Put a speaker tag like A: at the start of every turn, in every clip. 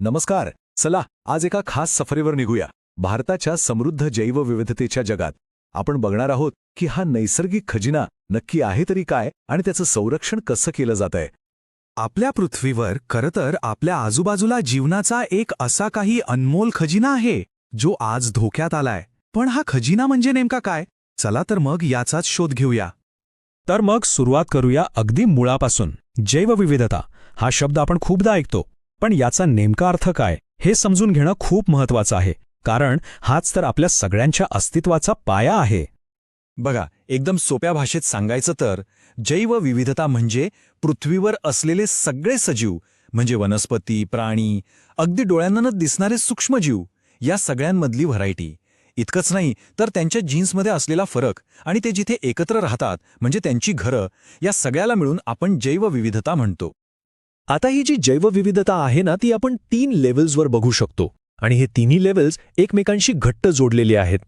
A: नमस्कार. चला आज एका खास सफरीवर निघूया. भारताच्या समृद्ध जैवविविधतेच्या जगात. आपण बघणार आहोत की हा नैसर्गिक खजिना नक्की आहे तरी काय आणि त्याचं संरक्षण कसं केलं जात आहे
B: आपल्या पृथ्वीवर खरं तर आपल्या आजूबाजूला जीवनाचा एक असा काही अनमोल खजिना आहे जो आज धोक्यात आलाय. पण हा खजिना म्हणजे नेमका काय? चला तर मग याचाच शोध घेऊया.
C: तर मग सुरुवात करूया अगदी मुळापासून. जैवविविधता हा शब्द आपण खूपदा ऐकतो. पण याचा नेमका अर्थ काय हे समजून घेणं खूप महत्वाचं आहे कारण हाच तर आपल्या सगळ्यांच्या अस्तित्वाचा पाया आहे.
B: बघा एकदम सोप्या भाषेत सांगायचं तर जैवविविधता म्हणजे पृथ्वीवर असलेले सगळे सजीव म्हणजे वनस्पती प्राणी अगदी डोळ्यांना न दिसणारे सूक्ष्मजीव या सगळ्यांमधली व्हरायटी. इतकंच नाही तर त्यांच्या जीन्समध्ये असलेला फरक आणि ते जिथे एकत्र राहतात म्हणजे त्यांची घरं या सगळ्याला मिळून आपण जैवविविधता म्हणतो.
D: आता ही जी जैवविविधता आहे ना ती आपण तीन लेव्हल्सवर बघू शकतो. आणि हे तिन्ही लेव्हल्स एकमेकांशी घट्ट जोडलेले आहेत.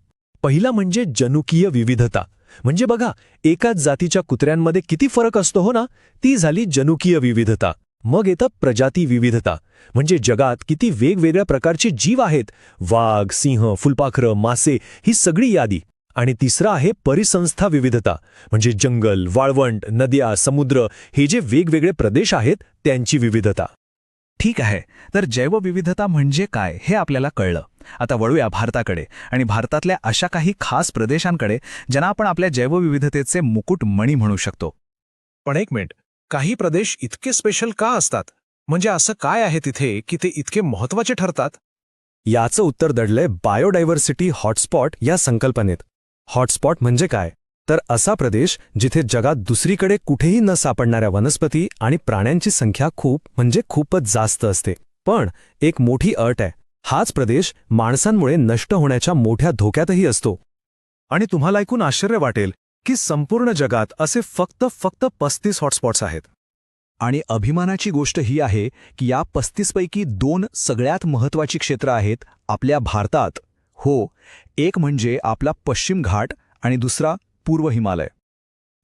D: पहिला म्हणजे जनुकीय विविधता. म्हणजे बघा एकाच जातीच्या कुत्र्यांमध्ये किती फरक असतो हो ना? ती झाली जनुकीय विविधता. मग येतं प्रजाती विविधता. म्हणजे जगात किती वेगवेगळ्या प्रकारचे जीव आहेत. वाघ सिंह फुलपाखरं मासे ही सगळी यादी. आणि तिसरं आहे परिसंस्था विविधता म्हणजे जंगल वाळवंट नद्या समुद्र हे जे वेगवेगळे प्रदेश आहेत त्यांची विविधता.
B: ठीक आहे. तर जैवविविधता म्हणजे काय हे आपल्याला कळलं. आता वळूया भारताकडे आणि भारतातल्या अशा काही खास प्रदेशांकडे ज्यांना आपण आपल्या जैवविविधतेचे मुकुट मणी म्हणू शकतो. पण एक मिनिट काही प्रदेश इतके स्पेशल का असतात? म्हणजे असं काय आहे तिथे की ते इतके महत्त्वाचे ठरतात?
D: याचं उत्तर दडलंय बायोडायव्हर्सिटी हॉटस्पॉट या संकल्पनेत. हॉटस्पॉट म्हणजे काय? तर असा प्रदेश जिथे जगात दुसरीकडे कुठेही न सापडणाऱ्या वनस्पती आणि प्राण्यांची संख्या खूप म्हणजे खूपच जास्त असते. पण एक मोठी अट आहे. हाच प्रदेश माणसांमुळे नष्ट होण्याच्या मोठ्या धोक्यातही असतो.
B: आणि तुम्हाला ऐकून आश्चर्य वाटेल की संपूर्ण जगात असे फक्त फक्त पस्तीस हॉटस्पॉट्स आहेत.
A: आणि अभिमानाची गोष्ट ही आहे की या पस्तीसपैकी दोन सगळ्यात महत्वाची क्षेत्र आहेत आपल्या भारतात. हो एक म्हणजे आपला पश्चिम घाट आणि दुसरा पूर्व हिमालय.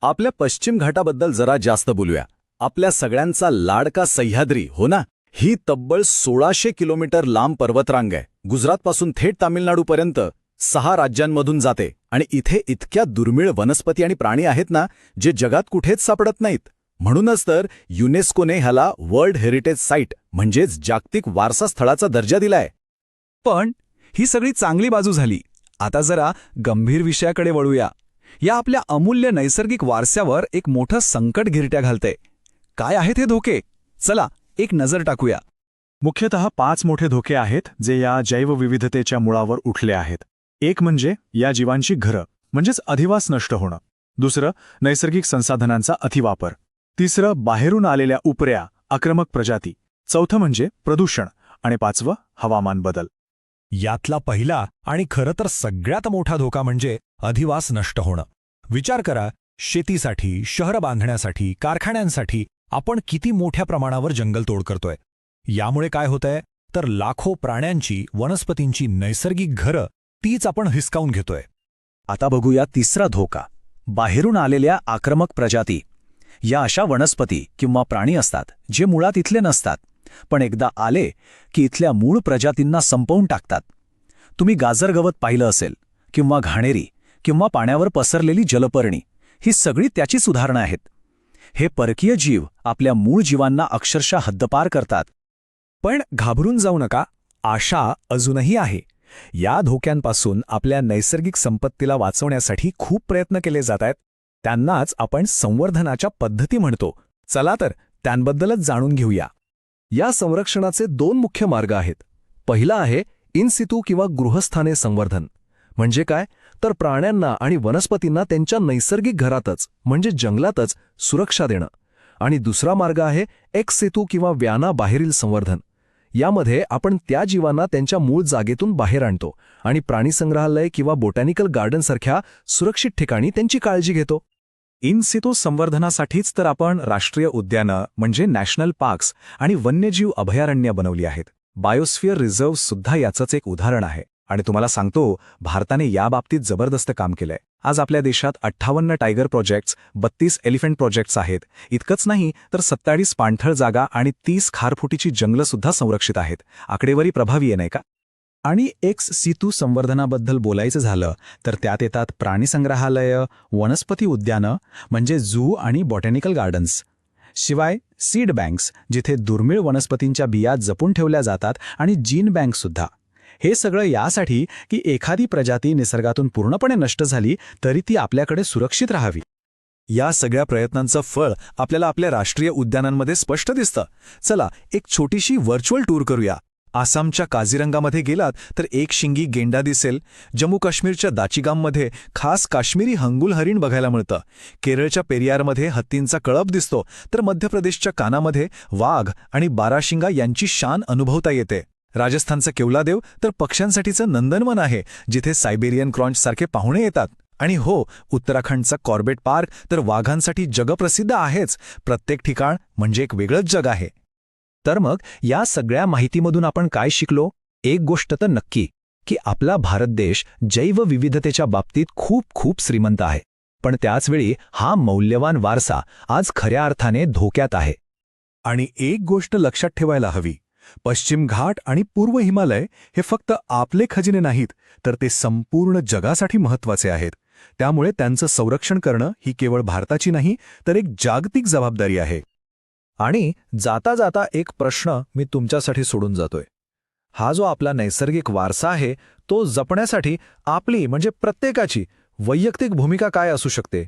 E: आपल्या पश्चिम घाटाबद्दल जरा जास्त बोलूया. आपल्या सगळ्यांचा लाडका सह्याद्री हो ना? ही तब्बल सोळाशे किलोमीटर लांब पर्वतरांग आहे. गुजरातपासून थेट तामिळनाडूपर्यंत सहा राज्यांमधून जाते आणि इथे इतक्या दुर्मिळ वनस्पती आणि प्राणी आहेत ना जे जगात कुठेच सापडत नाहीत. म्हणूनच तर युनेस्कोने ह्याला वर्ल्ड हेरिटेज साईट म्हणजेच जागतिक वारसा स्थळाचा दर्जा दिलाय.
B: पण ही सगळी चांगली बाजू झाली. आता जरा गंभीर विषयाकडे वळूया. या आपल्या अमूल्य नैसर्गिक वारस्यावर एक मोठं संकट घिरट्या घालते काय आहेत हे धोके? चला एक नजर टाकूया.
F: मुख्यतः पाच मोठे धोके आहेत जे या जैवविविधतेच्या मुळावर उठले आहेत. एक म्हणजे या जीवांची घरं म्हणजेच अधिवास नष्ट होणं. दुसरं नैसर्गिक संसाधनांचा अतिवापर. तिसरं बाहेरून आलेल्या उपऱ्या आक्रमक प्रजाती. चौथं म्हणजे प्रदूषण. आणि पाचवं हवामान बदल.
C: यातला पहिला आणि खरं तर सगळ्यात मोठा धोका म्हणजे अधिवास नष्ट होणं. विचार करा शेतीसाठी शहर बांधण्यासाठी कारखान्यांसाठी आपण किती मोठ्या प्रमाणावर जंगलतोड करतोय. यामुळे काय होतंय? तर लाखो प्राण्यांची वनस्पतींची नैसर्गिक घरं तीच आपण हिसकावून घेतोय.
E: आता बघूया तिसरा धोका. बाहेरून आलेल्या आक्रमक प्रजाती. या अशा वनस्पती किंवा प्राणी असतात जे मुळात इथले नसतात. पण एकदा आले की इथल्या मूळ प्रजातींना संपवून टाकतात. तुम्ही गाजरगवत पाहिलं असेल किंवा घाणेरी किंवा पाण्यावर पसरलेली जलपर्णी ही सगळी त्याचीच उदाहरणं आहेत. हे परकीय जीव आपल्या मूळ जीवांना अक्षरशः हद्दपार करतात.
D: पण घाबरून जाऊ नका आशा अजूनही आहे. या धोक्यांपासून आपल्या नैसर्गिक संपत्तीला वाचवण्यासाठी खूप प्रयत्न केले जात आहेत त्यांनाच आपण संवर्धनाच्या पद्धती म्हणतो. चला तर त्यांबद्दलच जाणून घेऊया. या संरक्षणाचे दोन मुख्य मार्ग आहेत. पहिला आहे इनसितू किंवा गृहस्थाने संवर्धन. म्हणजे काय? तर प्राण्यांना आणि वनस्पतींना त्यांच्या नैसर्गिक घरातच म्हणजे जंगलातच सुरक्षा देणं. आणि दुसरा मार्ग आहे एक्स सेतू किंवा व्याना बाहेरील संवर्धन. यामध्ये आपण त्या जीवांना त्यांच्या मूळ जागेतून बाहेर आणतो आणि प्राणीसंग्रहालय किंवा बोटॅनिकल गार्डनसारख्या सुरक्षित ठिकाणी त्यांची काळजी घेतो.
B: इनसितो संवर्धनासाठीच तर आपण राष्ट्रीय उद्यानं म्हणजे नॅशनल पार्क्स आणि वन्यजीव अभयारण्य बनवली आहेत. बायोस्फिअर रिझर्व्ह सुद्धा याचंच एक उदाहरण आहे.
A: आणि तुम्हाला सांगतो भारताने याबाबतीत जबरदस्त काम केलंय. आज आपल्या देशात अठ्ठावन्न टायगर प्रोजेक्ट्स बत्तीस एलिफंट प्रोजेक्ट्स आहेत. इतकंच नाही तर सत्तावीस पाणथळ जागा आणि तीस खारफुटीची जंगलंसुद्धा संरक्षित आहेत. आकडेवारी प्रभावी आहे नाही का?
E: आणि एक्स सितू संवर्धनाबद्दल बोलायचं झालं तर त्यात येतात प्राणीसंग्रहालय वनस्पती उद्यानं म्हणजे झू आणि बॉटॅनिकल गार्डन्स शिवाय सीड बँक्स जिथे दुर्मिळ वनस्पतींच्या बिया जपून ठेवल्या जातात आणि जीन बँकसुद्धा हे सगळं यासाठी की एखादी प्रजाती निसर्गातून पूर्णपणे नष्ट झाली तरी ती आपल्याकडे सुरक्षित राहावी.
C: या सगळ्या प्रयत्नांचं फळ आपल्याला आपल्या राष्ट्रीय उद्यानांमध्ये स्पष्ट दिसतं. चला एक छोटीशी व्हर्च्युअल टूर करूया. आसामच्या काझीरंगामध्ये गेलात तर एक शिंगी गेंडा दिसेल. जम्मू काश्मीरच्या दाचिगाममध्ये खास काश्मीरी हंगुल हरिण बघायला मिळतं. केरळच्या पेरियारमध्ये हत्तींचा कळप दिसतो. तर मध्य प्रदेशच्या कानामध्ये वाघ आणि बाराशिंगा यांची शान अनुभवता येते. राजस्थानचं केवलादेव तर पक्ष्यांसाठीचं नंदनवन आहे जिथे सायबेरियन क्रॉन्चसारखे पाहुणे येतात. आणि हो उत्तराखंडचा कॉर्बेट पार्क तर वाघांसाठी जगप्रसिद्ध आहेच. प्रत्येक ठिकाण म्हणजे एक वेगळंच जग आहे.
D: तर मग या सगळ्या माहितीमधून आपण काय शिकलो? एक गोष्ट तर नक्की की आपला भारत देश जैवविविधतेच्या बाबतीत खूप खूप श्रीमंत आहे. पण त्याचवेळी हा मौल्यवान वारसा आज खऱ्या अर्थाने धोक्यात आहे.
C: आणि एक गोष्ट लक्षात ठेवायला हवी पश्चिम घाट आणि पूर्व हिमालय हे फक्त आपले खजिने नाहीत तर ते संपूर्ण जगासाठी महत्त्वाचे आहेत. त्यामुळे त्यांचं संरक्षण करणं ही केवळ भारताची नाही तर एक जागतिक जबाबदारी आहे.
D: आणि जाता जाता एक प्रश्न मी तुमच्यासाठी सोडून जातोय. हा जो आपला नैसर्गिक वारसा आहे तो जपण्यासाठी आपली म्हणजे प्रत्येकाची वैयक्तिक भूमिका काय असू शकते?